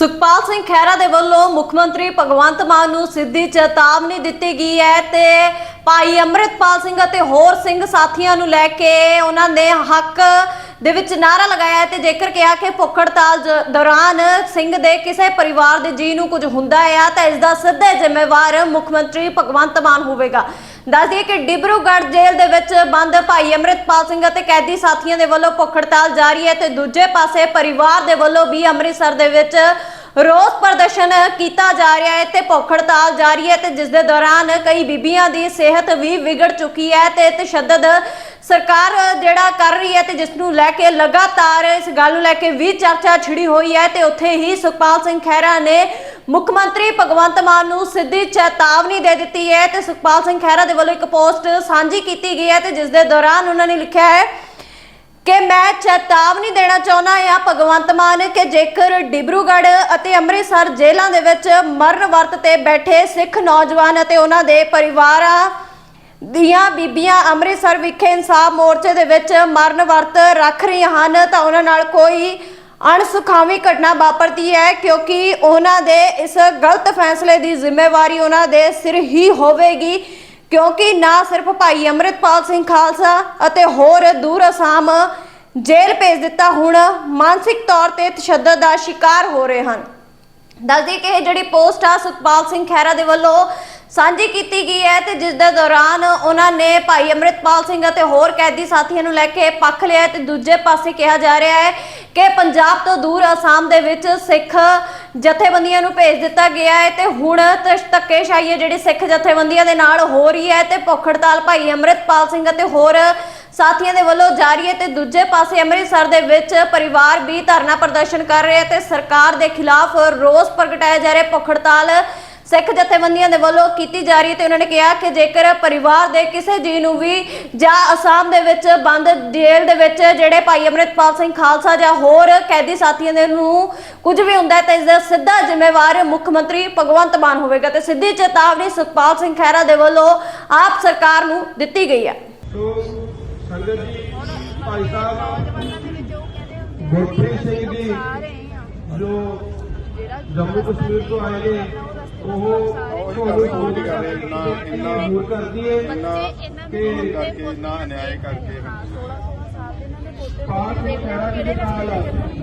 ਸੁਖਪਾਲ ਸਿੰਘ ਖਹਿਰਾ ਦੇ ਵੱਲੋਂ ਮੁੱਖ ਮੰਤਰੀ ਭਗਵੰਤ ਮਾਨ ਨੂੰ ਸਿੱਧੀ ਚੇਤਾਵਨੀ ਦਿੱਤੀ ਗਈ ਹੈ ਤੇ ਭਾਈ ਅੰਮ੍ਰਿਤਪਾਲ ਸਿੰਘ ਅਤੇ ਹੋਰ ਸਿੰਘ ਸਾਥੀਆਂ ਨੂੰ ਲੈ ਕੇ ਉਹਨਾਂ ਨੇ ਹੱਕ ਦੇ ਵਿੱਚ ਨਾਰਾ ਲਗਾਇਆ ਹੈ ਤੇ ਜੇਕਰ ਕਿਹਾ ਕਿ ਭੁੱਖ ਹੜਤਾਲ ਜ- ਦੌਰਾਨ ਸਿੰਘ ਦੇ ਕਿਸੇ ਪਰਿਵਾਰ ਦੇ ਜੀ ਨੂੰ ਕੁਝ ਹੁੰਦਾ ਹੈ ਤਾਂ ਇਸ ਦਾ ਸਿੱਧਾ ਜ਼ਿੰਮੇਵਾਰ ਮੁੱਖ ਮੰਤਰੀ ਭਗਵੰਤ ਮਾਨ ਹੋਵੇਗਾ। ਦੱਸ ਕਿ ਡਿਬਰੂਗੜ੍ਹ ਜੇਲ੍ਹ ਦੇ ਵਿੱਚ ਬੰਦ ਭਾਈ ਅੰਮ੍ਰਿਤਪਾਲ ਸਿੰਘ ਅਤੇ ਕੈਦੀ ਸਾਥੀਆਂ ਦੇ ਵੱਲੋਂ ਭੁੱਖ ਹੜਤਾਲ ਜਾਰੀ ਹੈ ਤੇ ਦੂਜੇ ਪਾਸੇ ਪਰਿਵਾਰ ਦੇ ਵੱਲੋਂ ਵੀ ਅੰਮ੍ਰਿਤਸਰ ਦੇ ਵਿੱਚ ਰੋਸ ਪ੍ਰਦਰਸ਼ਨ ਕੀਤਾ ਜਾ ਰਿਹਾ ਹੈ ਤੇ ਭੁੱਖ ਹੜਤਾਲ ਜਾਰੀ ਹੈ ਤੇ ਜਿਸ ਦੇ ਦੌਰਾਨ ਕਈ ਬੀਬੀਆਂ ਦੀ ਸਿਹਤ ਵੀ ਵਿਗੜ ਚੁੱਕੀ ਹੈ ਤੇ ਤਸ਼ੱਦਦ ਸਰਕਾਰ ਜਿਹੜਾ ਕਰ ਰਹੀ ਹੈ ਤੇ ਜਿਸ ਨੂੰ ਲੈ ਕੇ ਲਗਾਤਾਰ ਇਸ ਗੱਲ ਨੂੰ ਲੈ ਕੇ ਵੀ ਚਰਚਾ ਛਿੜੀ ਹੋਈ ਹੈ ਤੇ ਉੱਥੇ ਹੀ ਸੁਖਪਾਲ ਸਿੰਘ ਖਹਿਰਾ ਨੇ ਮੁੱਖ ਮੰਤਰੀ ਭਗਵੰਤ ਮਾਨ ਨੂੰ ਸਿੱਧੀ ਚੇਤਾਵਨੀ ਦੇ ਦਿੱਤੀ ਹੈ ਤੇ ਸੁਖਪਾਲ ਸਿੰਘ ਖਹਿਰਾ ਦੇ ਵੱਲੋਂ ਇੱਕ ਪੋਸਟ ਸਾਂਝੀ ਕੀਤੀ ਗਈ ਹੈ ਤੇ ਜਿਸ ਦੇ ਦੌਰਾਨ ਉਹਨਾਂ ਨੇ ਲਿਖਿਆ ਹੈ ਚੇਤਾਵਨੀ ਦੇਣਾ ਚਾਹੁੰਦਾ ਹਾਂ ਭਗਵੰਤ ਮਾਨ ਕਿ ਜੇਕਰ ਡਿਬਰੂਗੜ੍ਹ ਅਤੇ ਅੰਮ੍ਰਿਤਸਰ ਜੇਲ੍ਹਾਂ ਦੇ ਵਿੱਚ ਮਰਨ ਵਰਤ ਤੇ ਬੈਠੇ ਸਿੱਖ ਨੌਜਵਾਨ ਅਤੇ ਉਹਨਾਂ ਦੇ ਪਰਿਵਾਰਾਂ ਦੀਆਂ ਬੀਬੀਆਂ ਅੰਮ੍ਰਿਤਸਰ ਵਿਖੇ ਇਨਸਾਫ ਮੋਰਚੇ ਦੇ ਵਿੱਚ ਮਰਨ ਵਰਤ ਰੱਖ ਰਹੀਆਂ ਹਨ, ਤਾਂ ਉਹਨਾਂ ਨਾਲ ਕੋਈ ਅਣਸੁਖਾਵੀ ਘਟਨਾ ਵਾਪਰਦੀ ਹੈ ਕਿਉਂਕਿ ਉਹਨਾਂ ਦੇ ਇਸ ਗਲਤ ਫੈਸਲੇ ਦੀ ਜ਼ਿੰਮੇਵਾਰੀ ਉਹਨਾਂ ਦੇ ਸਿਰ ਹੀ ਹੋਵੇਗੀ ਕਿਉਂਕਿ ਨਾ ਸਿਰਫ ਭਾਈ ਅੰਮ੍ਰਿਤਪਾਲ ਸਿੰਘ ਖਾਲਸਾ ਅਤੇ ਹੋਰ ਦੂਰ ਅਸਾਮ ਜੇਲ੍ਹ ਭੇਜ ਦਿੱਤਾ ਹੁਣ ਮਾਨਸਿਕ ਤੌਰ ਤੇ ਤਸ਼ੱਦਦ ਦਾ ਸ਼ਿਕਾਰ ਹੋ ਰਹੇ ਹਨ। ਦੱਸਦੀ ਕਿ ਇਹ ਜਿਹੜੀ ਪੋਸਟ ਆ, ਸੁਖਪਾਲ ਸਿੰਘ ਖਹਿਰਾ ਦੇ ਵੱਲੋਂ ਸਾਂਝੀ ਕੀਤੀ ਗਈ ਹੈ ਤੇ ਜਿਸ ਦੇ ਦੌਰਾਨ ਉਹਨਾਂ ਨੇ ਭਾਈ ਅੰਮ੍ਰਿਤਪਾਲ ਸਿੰਘ ਅਤੇ ਹੋਰ ਕੈਦੀ ਸਾਥੀਆਂ ਨੂੰ ਲੈ ਕੇ ਪੱਖ ਲਿਆ ਹੈ ਤੇ ਦੂਜੇ ਪਾਸੇ ਕਿਹਾ ਜਾ ਰਿਹਾ ਹੈ ਕਿ ਪੰਜਾਬ ਤੋਂ ਦੂਰ ਅਸਾਮ ਦੇ ਵਿੱਚ ਸਿੱਖ ਜਥੇਬੰਦੀਆਂ ਨੂੰ ਭੇਜ ਦਿੱਤਾ ਗਿਆ ਹੈ ਤੇ ਹੁਣ ਧੱਕੇਸ਼ਾਹੀ ਹੈ ਜਿਹੜੀ ਸਿੱਖ ਜਥੇਬੰਦੀਆਂ ਦੇ ਨਾਲ ਹੋ ਰਹੀ ਹੈ ਤੇ ਭੁੱਖ ਹੜਤਾਲ ਭਾਈ ਅੰਮ੍ਰਿਤਪਾਲ ਸਿੰਘ ਅਤੇ ਹੋਰ ਸਾਥੀਆਂ ਦੇ ਵੱਲੋਂ ਜਾਰੀ ਹੈ ਤੇ ਦੂਜੇ ਪਾਸੇ ਅੰਮ੍ਰਿਤਸਰ ਦੇ ਵਿੱਚ ਪਰਿਵਾਰ ਵੀ ਧਰਨਾ ਪ੍ਰਦਰਸ਼ਨ ਕਰ ਰਹੇ ਹੈ ਤੇ ਸਰਕਾਰ ਦੇ ਖਿਲਾਫ ਰੋਸ ਪ੍ਰਗਟਾਇਆ ਜਾ ਰਿਹਾ ਭੁੱਖ ਹੜਤਾਲ ਸਿੱਖ ਜਥੇਬੰਦੀਆਂ ਦੇ ਵੱਲੋਂ ਕੀਤੀ ਜਾ ਰਹੀ ਹੈ ਤੇ ਉਹਨਾਂ ਨੇ ਕਿਹਾ ਕਿ ਜੇਕਰ ਪਰਿਵਾਰ ਦੇ ਕਿਸੇ ਜੀ ਨੂੰ ਵੀ ਜਾਂ ਅਸਾਮ ਦੇ ਵਿੱਚ ਬੰਦ ਜੇਲ੍ਹ ਦੇ ਵਿੱਚ ਜਿਹੜੇ ਭਾਈ ਅੰਮ੍ਰਿਤਪਾਲ ਸਿੰਘ ਖਾਲਸਾ ਜਾਂ ਹੋਰ ਕੈਦੀ ਸਾਥੀਆਂ ਦੇ ਨੂੰ ਕੁਝ ਵੀ ਹੁੰਦਾ ਤਾਂ ਇਸ ਦਾ ਸਿੱਧਾ ਜ਼ਿੰਮੇਵਾਰ ਮੁੱਖ ਮੰਤਰੀ ਭਗਵੰਤ ਮਾਨ ਹੋਵੇਗਾ ਤੇ ਸਿੱਧੀ ਚੇਤਾਵਨੀ ਸੁਖਪਾਲ ਸਿੰਘ ਖਹਿਰਾ ਦੇ ਵੱਲੋਂ ਆਪ ਸਰਕਾਰ ਨੂੰ ਦਿੱਤੀ ਗਈ ਹੈ। ਸੰਗਤ ਜੀ ਭਾਈ ਸਾਹਿਬ ਗੁਰਪ੍ਰੀਤ ਸਿੰਘ ਜੀ ਜੋ ਜੰਮੂ ਕਸ਼ਮੀਰ ਤੋਂ ਆਏ ਨੇ ਉਹ ਤੁਹਾਨੂੰ ਫੋਨ ਕਰ ਰਹੇ ਨੇ ਇੰਨਾ ਦੂਰ ਕਰਦੀ ਹੈ ਇੰਨਾ ਕਿ ਕਰਕੇ ਇੰਨਾ ਅਨਿਆਏ ਕਰਕੇ ਪਾਠ ਖੈਰਾ ਜੀ ਦੇ ਨਾਲ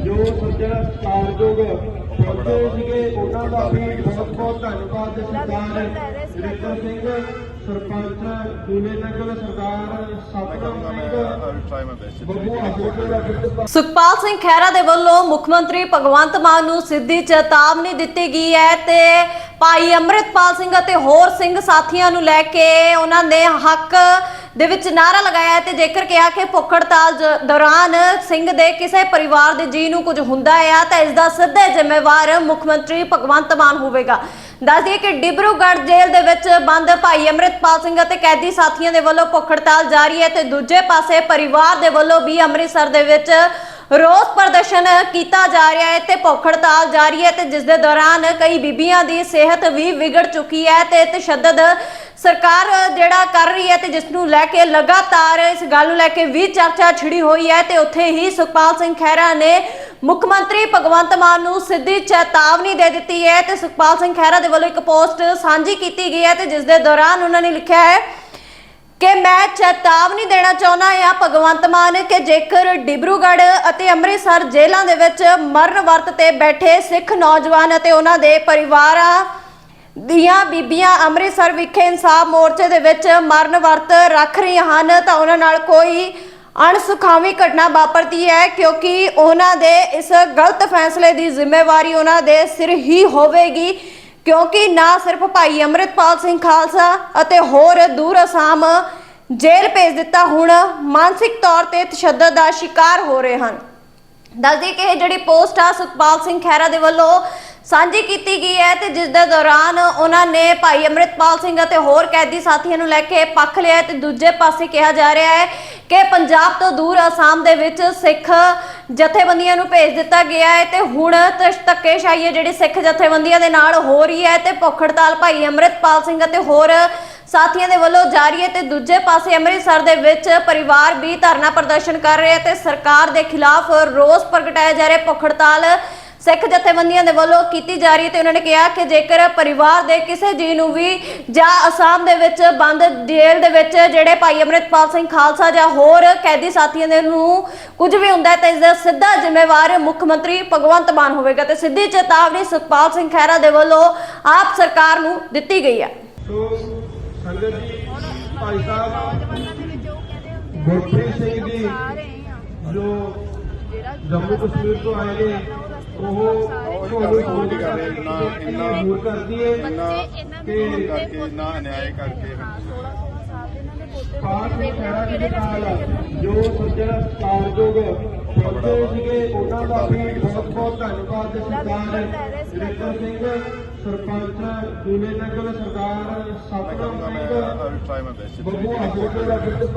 ਜੋ ਸੱਜਣ ਸਤਿਕਾਰਯੋਗ ਪਹੁੰਚੇ ਸੀਗੇ ਉਹਨਾਂ ਦਾ ਵੀ ਬਹੁਤ ਬਹੁਤ ਧੰਨਵਾਦ ਸਰਦਾਰ ਰਿਤਰ ਸਿੰਘ। ਸੁਖਪਾਲ ਸਿੰਘ ਖਹਿਰਾ ਦੇ ਵੱਲੋਂ ਮੁੱਖ ਮੰਤਰੀ ਭਗਵੰਤ ਮਾਨ ਨੂੰ ਸਿੱਧੀ ਚੇਤਾਵਨੀ ਦਿੱਤੀ ਗਈ ਹੈ ਤੇ ਭਾਈ ਅੰਮ੍ਰਿਤਪਾਲ ਸਿੰਘ ਅਤੇ ਹੋਰ ਸਿੰਘ ਸਾਥੀਆਂ ਨੂੰ ਲੈ ਕੇ ਉਹਨਾਂ ਨੇ ਹੱਕ ਦੇ ਵਿੱਚ ਨਾਰਾ ਲਗਾਇਆ ਹੈ ਤੇ ਜੇਕਰ ਕਿਹਾ ਕਿ ਭੁੱਖ ਹੜਤਾਲ ਦੌਰਾਨ ਸਿੰਘ ਦੇ ਕਿਸੇ ਪਰਿਵਾਰ ਦੇ ਜੀ ਨੂੰ ਕੁਝ ਹੁੰਦਾ ਹੈ ਤਾਂ ਇਸ ਦਾ ਸਿੱਧਾ ਜ਼ਿੰਮੇਵਾਰ ਮੁੱਖ ਮੰਤਰੀ ਭਗਵੰਤ ਮਾਨ ਹੋਵੇਗਾ। ਦੱਸ ਦਈਏ ਕਿ ਡਿਬਰੂਗੜ੍ਹ ਜੇਲ੍ਹ ਦੇ ਵਿੱਚ ਬੰਦ ਭਾਈ ਅੰਮ੍ਰਿਤਪਾਲ ਸਿੰਘ ਅਤੇ ਕੈਦੀ ਸਾਥੀਆਂ ਦੇ ਵੱਲੋਂ ਭੁੱਖ ਹੜਤਾਲ ਜਾਰੀ ਹੈ ਤੇ ਦੂਜੇ ਪਾਸੇ ਪਰਿਵਾਰ ਦੇ ਵੱਲੋਂ ਵੀ ਅੰਮ੍ਰਿਤਸਰ ਦੇ ਵਿੱਚ ਰੋਸ ਪ੍ਰਦਰਸ਼ਨ ਕੀਤਾ ਜਾ ਰਿਹਾ ਹੈ ਤੇ ਭੁੱਖ ਹੜਤਾਲ ਜਾਰੀ ਹੈ ਤੇ ਜਿਸ ਦੇ ਦੌਰਾਨ ਕਈ ਬੀਬੀਆਂ ਦੀ ਸਿਹਤ ਵੀ ਵਿਗੜ ਚੁੱਕੀ ਹੈ ਤੇ ਤਸ਼ੱਦਦ ਸਰਕਾਰ ਜਿਹੜਾ ਕਰ ਰਹੀ ਹੈ ਤੇ ਜਿਸ ਨੂੰ ਲੈ ਕੇ ਲਗਾਤਾਰ ਇਸ ਗੱਲ ਨੂੰ ਲੈ ਕੇ ਵੀ ਚਰਚਾ ਛਿੜੀ ਹੋਈ ਹੈ ਤੇ ਉੱਥੇ ਹੀ ਸੁਖਪਾਲ ਸਿੰਘ ਖਹਿਰਾ ਨੇ ਮੁੱਖ ਮੰਤਰੀ ਭਗਵੰਤ ਮਾਨ ਨੂੰ ਸਿੱਧੀ ਚੇਤਾਵਨੀ ਦੇ ਦਿੱਤੀ ਹੈ ਤੇ ਸੁਖਪਾਲ ਸਿੰਘ ਖਹਿਰਾ ਦੇ ਵੱਲੋਂ ਇੱਕ ਪੋਸਟ ਸਾਂਝੀ ਕੀਤੀ ਗਈ ਹੈ ਤੇ ਜਿਸ ਦੇ ਦੌਰਾਨ ਉਹਨਾਂ ਨੇ ਲਿਖਿਆ ਹੈ ਕਿ ਮੈਂ ਚੇਤਾਵਨੀ ਦੇਣਾ ਚਾਹੁੰਦਾ ਹਾਂ ਭਗਵੰਤ ਮਾਨ ਕਿ ਜੇਕਰ ਡਿਬਰੂਗੜ੍ਹ ਅਤੇ ਅੰਮ੍ਰਿਤਸਰ ਜੇਲ੍ਹਾਂ ਦੇ ਵਿੱਚ ਮਰਨ ਵਰਤ ਤੇ ਬੈਠੇ ਸਿੱਖ ਨੌਜਵਾਨ ਅਤੇ ਉਹਨਾਂ ਦੇ ਪਰਿਵਾਰਾਂ ਦੀਆਂ ਬੀਬੀਆਂ ਅੰਮ੍ਰਿਤਸਰ ਵਿਖੇ ਇਨਸਾਫ ਮੋਰਚੇ ਦੇ ਵਿੱਚ ਮਰਨ ਵਰਤ ਰੱਖ ਰਹੀਆਂ ਹਨ ਤਾਂ ਉਹਨਾਂ ਨਾਲ ਕੋਈ ਅਣਸੁਖਾਵੀ ਘਟਨਾ ਵਾਪਰਦੀ ਹੈ ਕਿਉਂਕਿ ਉਹਨਾਂ ਦੇ ਇਸ ਗਲਤ ਫੈਸਲੇ ਦੀ ਜ਼ਿੰਮੇਵਾਰੀ ਉਹਨਾਂ ਦੇ ਸਿਰ ਹੀ ਹੋਵੇਗੀ। ਕਿਉਂਕਿ ਨਾ ਸਿਰਫ ਭਾਈ ਅੰਮ੍ਰਿਤਪਾਲ ਸਿੰਘ ਖਾਲਸਾ ਅਤੇ ਹੋਰ ਦੂਰ ਅਸਾਮ ਜੇਲ੍ਹ ਭੇਜ ਦਿੱਤਾ ਹੁਣ, ਮਾਨਸਿਕ ਤੌਰ ਤੇ ਤਸ਼ੱਦਦ ਦਾ ਸ਼ਿਕਾਰ ਹੋ ਰਹੇ ਹਨ। ਦੱਸਦੀ ਕਿ ਇਹ ਜਿਹੜੀ ਪੋਸਟ ਆ, ਸੁਖਪਾਲ ਸਿੰਘ ਖਹਿਰਾ ਦੇ ਵੱਲੋਂ ਸਾਂਝੀ ਕੀਤੀ ਗਈ ਹੈ ਤੇ ਜਿਸ ਦੇ ਦੌਰਾਨ ਉਹਨਾਂ ਨੇ ਭਾਈ ਅੰਮ੍ਰਿਤਪਾਲ ਸਿੰਘ ਅਤੇ ਹੋਰ ਕੈਦੀ ਸਾਥੀਆਂ ਨੂੰ ਲੈ ਕੇ ਪੱਖ ਲਿਆ ਹੈ ਤੇ ਦੂਜੇ ਪਾਸੇ ਕਿਹਾ ਜਾ ਰਿਹਾ ਹੈ ਕਿ ਪੰਜਾਬ ਤੋਂ ਦੂਰ ਅਸਾਮ ਦੇ ਵਿੱਚ ਸਿੱਖ ਜਥੇਬੰਦੀਆਂ ਨੂੰ ਭੇਜ ਦਿੱਤਾ ਗਿਆ ਹੈ ਤੇ ਹੁਣ ਧੱਕੇਸ਼ਾਹੀ ਹੈ ਜਿਹੜੀ ਸਿੱਖ ਜਥੇਬੰਦੀਆਂ ਦੇ ਨਾਲ ਹੋ ਰਹੀ ਹੈ ਤੇ ਭੁੱਖ ਹੜਤਾਲ ਭਾਈ ਅੰਮ੍ਰਿਤਪਾਲ ਸਿੰਘ ਅਤੇ ਹੋਰ ਸਾਥੀਆਂ ਦੇ ਵੱਲੋਂ ਜਾਰੀ ਹੈ ਤੇ ਦੂਜੇ ਪਾਸੇ ਅੰਮ੍ਰਿਤਸਰ ਦੇ ਵਿੱਚ ਪਰਿਵਾਰ ਵੀ ਧਰਨਾ ਪ੍ਰਦਰਸ਼ਨ ਕਰ ਰਹੇ ਹੈ ਤੇ ਸਰਕਾਰ ਦੇ ਖਿਲਾਫ ਰੋਸ ਪ੍ਰਗਟਾਇਆ ਜਾ ਰਿਹਾ ਹੈ। ਭੁੱਖ ਹੜਤਾਲ ਸਿੱਖ ਜਥੇਬੰਦੀਆਂ ਦੇ ਵੱਲੋਂ ਕੀਤੀ ਜਾ ਰਹੀ ਹੈ ਤੇ ਉਹਨਾਂ ਨੇ ਕਿਹਾ ਕਿ ਜੇਕਰ ਪਰਿਵਾਰ ਦੇ ਕਿਸੇ ਜੀ ਨੂੰ ਵੀ ਜਾਂ ਅਸਾਮ ਦੇ ਵਿੱਚ ਬੰਦ ਜੇਲ੍ਹ ਦੇ ਵਿੱਚ ਜਿਹੜੇ ਭਾਈ ਅਮਰਿਤਪਾਲ ਸਿੰਘ ਖਾਲਸਾ ਜਾਂ ਹੋਰ ਕੈਦੀ ਸਾਥੀਆਂ ਦੇ ਨੂੰ ਕੁਝ ਵੀ ਹੁੰਦਾ ਹੈ, ਤਾਂ ਇਸ ਦਾ ਸਿੱਧਾ ਜ਼ਿੰਮੇਵਾਰ ਮੁੱਖ ਮੰਤਰੀ ਭਗਵੰਤ ਮਾਨ ਹੋਵੇਗਾ ਤੇ ਸਿੱਧੀ ਚੇਤਾਵਨੀ ਸੁਖਪਾਲ ਸਿੰਘ ਖਹਿਰਾ ਦੇ ਵੱਲੋਂ ਆਪ ਸਰਕਾਰ ਨੂੰ ਦਿੱਤੀ ਗਈ ਹੈ। ਸੋ ਸੰਗਤ ਜੀ, ਭਾਈ ਸਾਹਿਬ, ਗੁਰਪ੍ਰੀਤ ਸਿੰਘ ਜੀ, ਜੋ ਜੰਮੂ ਕਸ਼ਮੀਰ ਤੋਂ ਆਏ ਨੇ ਉਹ ਤੁਹਾਨੂੰ ਫੋਨ ਕਰ ਰਹੇ ਇੰਨਾ ਇੰਨਾ ਦੂਰ ਕਰਦੀ ਹੈ ਇੰਨਾ ਕਿ ਕਰਕੇ ਇੰਨਾ ਅਨਿਆਏ ਕਰਕੇ ਪਾਠ ਦੇ ਜੀ ਦੇ ਨਾਲ ਜੋ ਸੱਜਣ ਸਤਿਕਾਰਯੋਗ ਪਹੁੰਚੇ ਸੀਗੇ ਉਹਨਾਂ ਦਾ ਵੀ ਬਹੁਤ ਬਹੁਤ ਧੰਨਵਾਦ ਤੇ ਸਰਦਾਰ ਜਗਿੰਦਰ ਸਿੰਘ ਸਰਪੰਚ ਦੂਲੇ ਨਗਰ ਸਰਦਾਰ ਸਤਨਾਮ ਸਿੰਘ ਬੱਬੂ ਹਸਪਤਾਲ